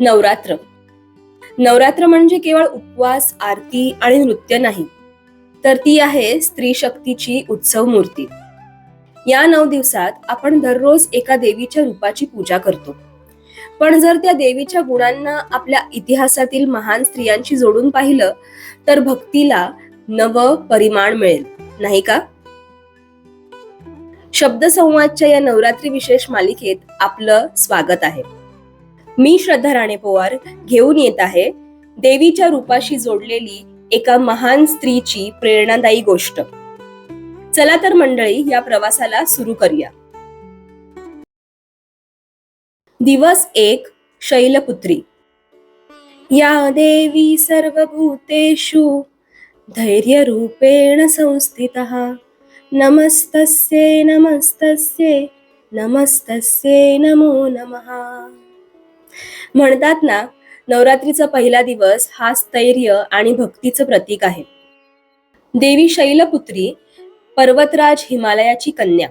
नवरात्र. नवरात्र म्हणजे केवळ उपवास आरती आणि नृत्य नाही तर ती आहे स्त्री शक्तीची उत्सव मूर्ती. या नऊ दिवसात आपण दररोज एका देवीच्या रूपाची पूजा करतो. पण जर त्या देवीच्या गुणांना आपल्या इतिहासातील महान स्त्रियांशी जोडून पाहिलं तर भक्तीला नव परिमाण मिळेल नाही का? शब्दसंवादच्या या नवरात्री विशेष मालिकेत आपलं स्वागत आहे. मी श्रद्धा राणे पोवार घेऊन येत आहे देवीच्या रूपाशी जोडलेली एका महान स्त्रीची प्रेरणादायी गोष्ट. चला तर मंडळी या प्रवासाला सुरू करूया. दिवस एक शैलपुत्री. या देवी सर्वभूतेषु धैर्यरूपेण संस्थितः. नमस्तस्ये नमस्तस्ये नमस्तस्ये नमो नमः. म्हणतात ना नवरात्रीचा पहिला दिवस हा स्थैर्य आणि भक्तीचं प्रतीक आहे. देवी शैलपुत्री पर्वतराज हिमालयाची कन्या.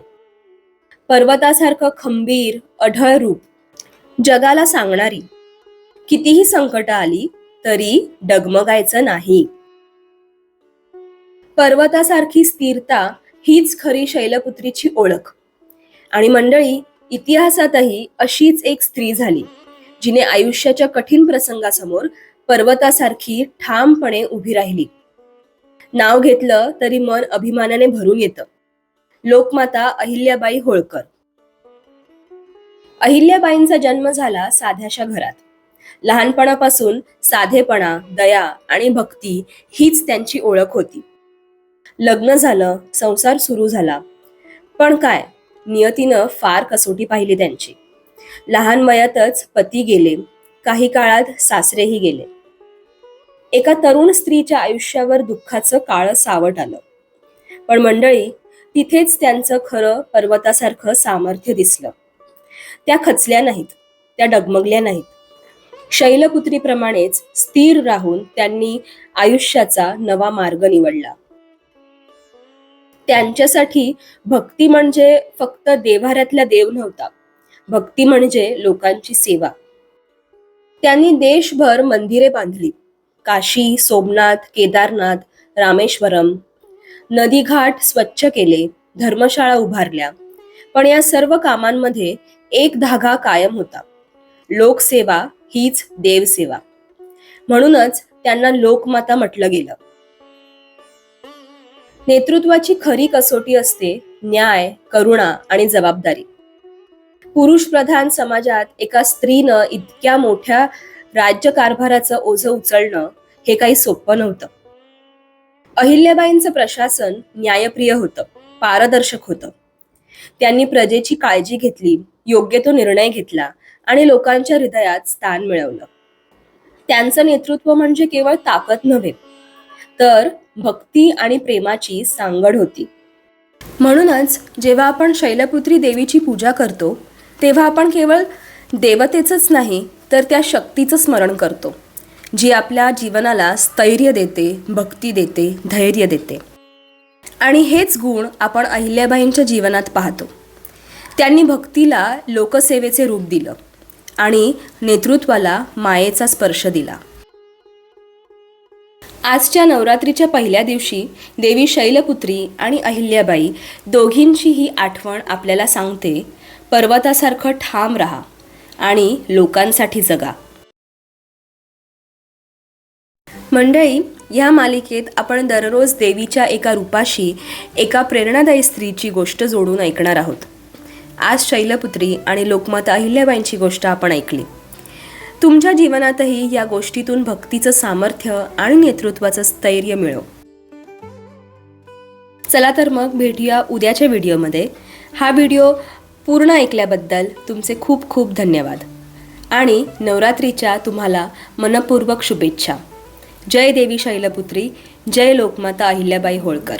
पर्वतासारखं खंबीर अढळ रूप जगाला सांगणारी. कितीही संकट आली तरी डगमगायचं नाही. पर्वतासारखी स्थिरता हीच खरी शैलपुत्रीची ओळख. आणि मंडळी इतिहासातही अशीच एक स्त्री झाली. जिने आयुष्याच्या कठीण प्रसंगासमोर पर्वतासारखी ठामपणे उभी राहिली. नाव घेतलं तरी मन अभिमानाने भरून येतं. लोकमाता अहिल्याबाई होळकर. अहिल्याबाईंचा जन्म झाला साध्याशा घरात. लहानपणापासून साधेपणा दया आणि भक्ती हीच त्यांची ओळख होती. लग्न झालं संसार सुरू झाला. पण काय नियतीनं फार कसोटी पाहिली त्यांची. लहान वयातच पती गेले. काही काळात सासरेही गेले. एका तरुण स्त्रीच्या आयुष्यावर दुःखाचं काळ सावट आलं. पण मंडळी तिथेच त्यांचं खरं पर्वतासारखं सामर्थ्य दिसलं. त्या खचल्या नाहीत त्या डगमगल्या नाहीत. शैलपुत्रीप्रमाणेच स्थिर राहून त्यांनी आयुष्याचा नवा मार्ग निवडला. त्यांच्यासाठी भक्ती म्हणजे फक्त देव्हाऱ्यातला देव नव्हता भक्ती म्हणजे लोकांची सेवा. त्यांनी देशभर मंदिरे बांधली. काशी सोमनाथ केदारनाथ रामेश्वरम. नदीघाट स्वच्छ केले धर्मशाळा उभारल्या. पण या सर्व कामांमध्ये एक धागा कायम होता. लोकसेवा हीच देवसेवा. म्हणूनच त्यांना लोकमाता म्हटलं गेलं. नेतृत्वाची खरी कसोटी असते न्याय करुणा आणि जबाबदारी. पुरुष प्रधान समाजात एका स्त्रीनं इतक्या मोठ्या राज्यकारभाराचं ओझं उचलणं हे काही सोपं नव्हतं. अहिल्याबाईंचं प्रशासन न्यायप्रिय होतं पारदर्शक होतं. त्यांनी प्रजेची काळजी घेतली योग्य तो निर्णय घेतला आणि लोकांच्या हृदयात स्थान मिळवलं. त्यांचं नेतृत्व म्हणजे केवळ ताकद नव्हे तर भक्ती आणि प्रेमाची सांगड होती. म्हणूनच जेव्हा आपण शैलपुत्री देवीची पूजा करतो तेव्हा आपण केवळ देवतेचंच नाही तर त्या शक्तीचं स्मरण करतो जी आपल्या जीवनाला स्थैर्य देते भक्ती देते धैर्य देते. आणि हेच गुण आपण अहिल्याबाईंच्या जीवनात पाहतो. त्यांनी भक्तीला लोकसेवेचे रूप दिलं आणि नेतृत्वाला मायेचा स्पर्श दिला. आजच्या नवरात्रीच्या पहिल्या दिवशी देवी शैलपुत्री आणि अहिल्याबाई दोघींची ही आठवण आपल्याला सांगते. पर्वतासारखं ठाम राहा आणि लोकांसाठी जगा. मंडळी या मालिकेत आपण दररोज देवीच्या एका रूपाशी एका प्रेरणादायी स्त्रीची गोष्ट जोडून ऐकणार आहोत. आज शैलपुत्री आणि लोकमाता अहिल्याबाईंची गोष्ट आपण ऐकली. तुमच्या जीवनातही या गोष्टीतून भक्तीचं सामर्थ्य आणि नेतृत्वाचं स्थैर्य मिळव चला तर मग भेटूया उद्याच्या व्हिडिओमध्ये. हा व्हिडिओ पूर्ण ऐकल्याबद्दल तुमचे खूप खूप धन्यवाद. आणि नवरात्रीच्या तुम्हाला मनपूर्वक शुभेच्छा. जय देवी शैलपुत्री जय लोकमाता अहिल्याबाई होळकर.